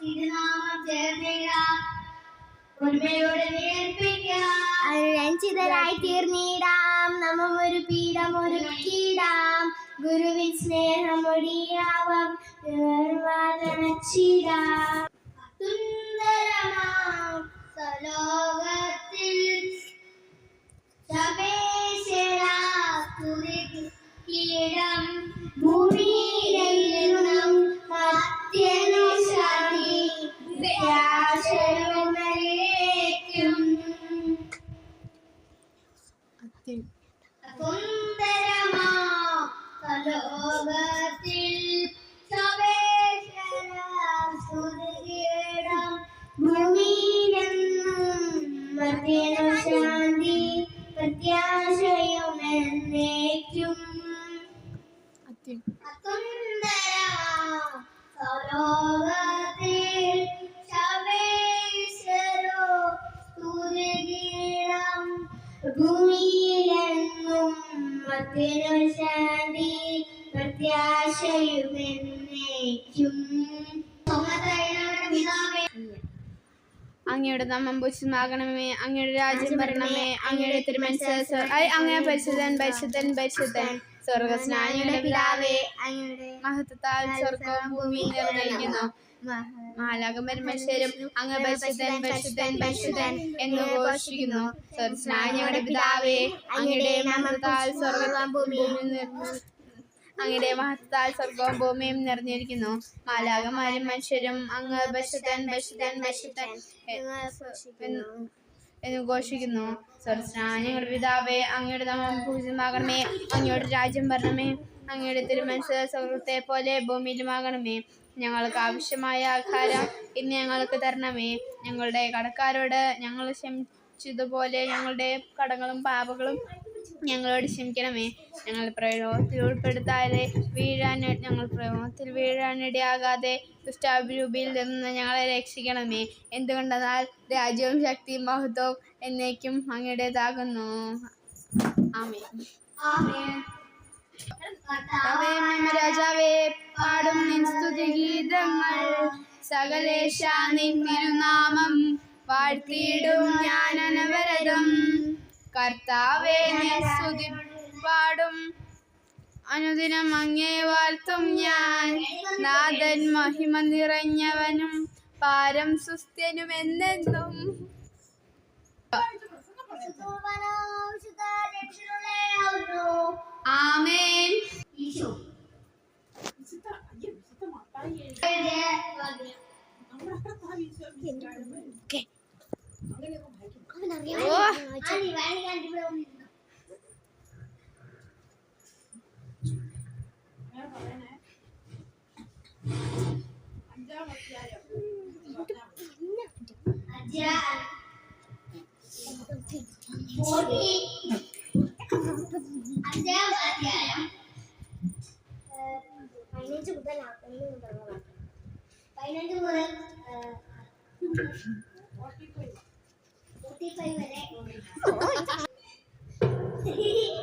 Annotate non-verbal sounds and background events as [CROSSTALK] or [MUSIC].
തിരുനാമം ചേർന്നിടാം അനുരഞ്ജിതരായി തീർന്നിടാം. നമ്മം ഒരു പീഠം ഒരുക്കിടാം ഗുരുവിൻ സ്നേഹമൊടിയാവാം. നിർവാദനച്ചിടാം സുന്ദരമാം സലോകത്തിൽ. ഭൂമിയിലെന്നും വ്യാശരുമേക്കും സുന്ദരമാം സലോകത്തിൽ സവേശരാസ്തുതിക്കിടം ഭൂമിയിലെന്നും മധ്യനുശാന്തി പ്രത്യാശയും എന്നേക്കും സരോവരത്തിൽ ഭൂമിയിലെന്നും മധ്യനു ശാന്തി പ്രത്യാശയുമെന്നേക്കും. അങ്ങയുടെ നാമം പൂജിതമാകണമേ അങ്ങയുടെ രാജ്യം വരണമേ അങ്ങയുടെ തിരുമനസ് അങ്ങേ പരിശുദ്ധൻ പരിശുദ്ധൻ പരിശുദ്ധൻ. സ്വർഗസ്നാനിയുടെ പിതാവേ അങ്ങയുടെ മഹത്വത്താൽ സ്വർഗവും ഭൂമിയും നിർണയിക്കുന്നു മനുഷ്യരും അങ്ങ് പരിശുദ്ധൻ പരിശുദ്ധൻ പരിശുദ്ധൻ എന്ന് ഘോഷിക്കുന്നു. സ്വർഗസ്നാനിയുടെ പിതാവേ അങ്ങയുടെ മഹത്വത്താൽ സ്വർഗവും ഭൂമിയും അങ്ങയുടെ മഹത്താൽ സ്വർഗവും ഭൂമിയും നിറഞ്ഞിരിക്കുന്നു. മാലാകമാരും മനുഷ്യരും അങ്ങ് പരിശുദ്ധൻ പരിശുദ്ധൻ പരിശുദ്ധൻ എന്ന് ഘോഷിക്കുന്നു. സ്വർഗസ്നാനികളുടെ പിതാവേ അങ്ങയുടെ നാമം പൂജിതമാകണമേ. അങ്ങയുടെ രാജ്യം വരണമേ. അങ്ങയുടെ തിരുമനസ് സൗഹൃദത്തെ പോലെ ഭൂമിയിലുമാകണമേ. ഞങ്ങൾക്ക് ആവശ്യമായ ആഹാരം ഇന്ന് ഞങ്ങൾക്ക് തരണമേ. ഞങ്ങളുടെ കടക്കാരോട് ഞങ്ങൾ ക്ഷമിച്ചതുപോലെ ഞങ്ങളുടെ കടങ്ങളും പാപങ്ങളും ഞങ്ങളോട് ക്ഷമിക്കണമേ. ഞങ്ങൾ പ്രയോഗത്തിൽ ഉൾപ്പെടുത്താതെ വീഴാൻ ഞങ്ങൾ പ്രയോഗത്തിൽ വീഴാനിടയാകാതെ ദുഷ്ടാഭിരൂപിയിൽ നിന്ന് ഞങ്ങളെ രക്ഷിക്കണമേ. എന്തുകൊണ്ടെന്നാൽ രാജ്യവും ശക്തിയും മഹത്വവും എന്നേക്കും അങ്ങയുടേതാകുന്നു. ആമേ രാജാവേ പാടും നിൻ സ്തുതിഗീതങ്ങൾ. സകലേശ നിൻ തിരുനാമം. വാഴ്ത്തിയിടും ഞാൻ അനവരതം. കർത്താവേ സ്തുതി പാടും അനുദിനം അങ്ങേ വാഴ്ത്തും ഞാൻ. നാഥൻ മഹിമ നിറഞ്ഞവനും പാരം സുസ്ഥ്യനും എന്നെന്നും ആമേൻ അഞ്ചാം അധ്യായം. പതിനഞ്ച് മുതൽ ഒന്ന് മുതൽ പതിനഞ്ച് മുതൽ Spotify wala. Eh. [LAUGHS]